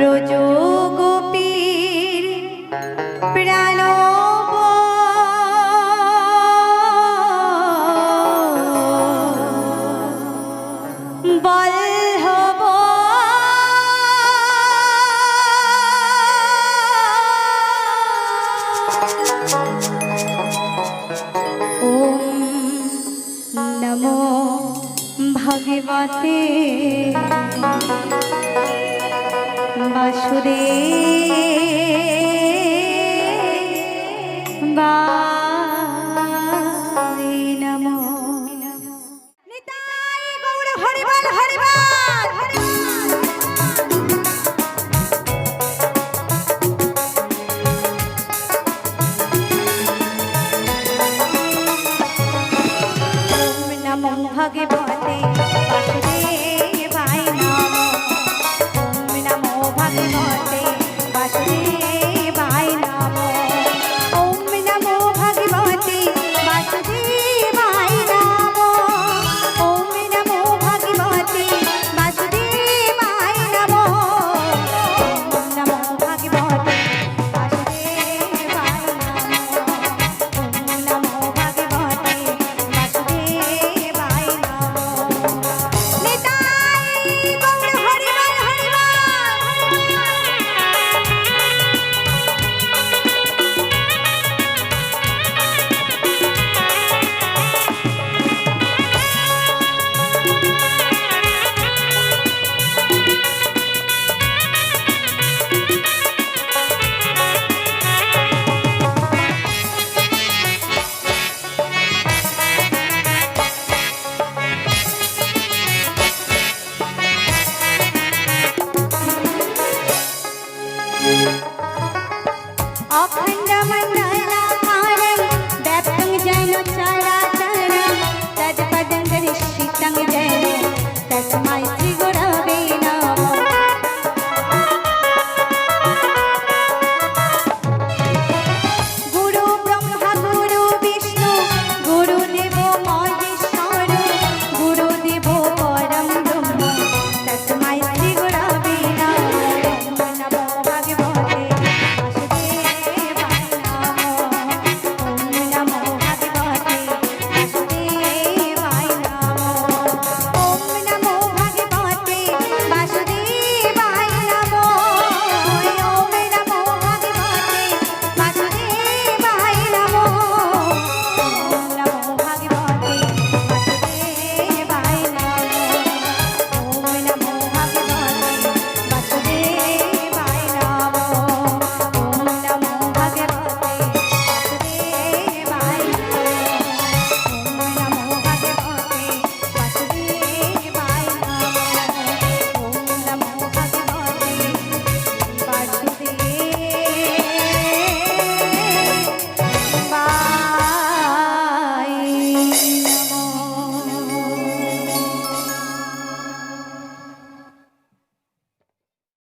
ব্রজ গোপীর প্রাণব। বল্লভ বাসুরে। বা भागे बा 好。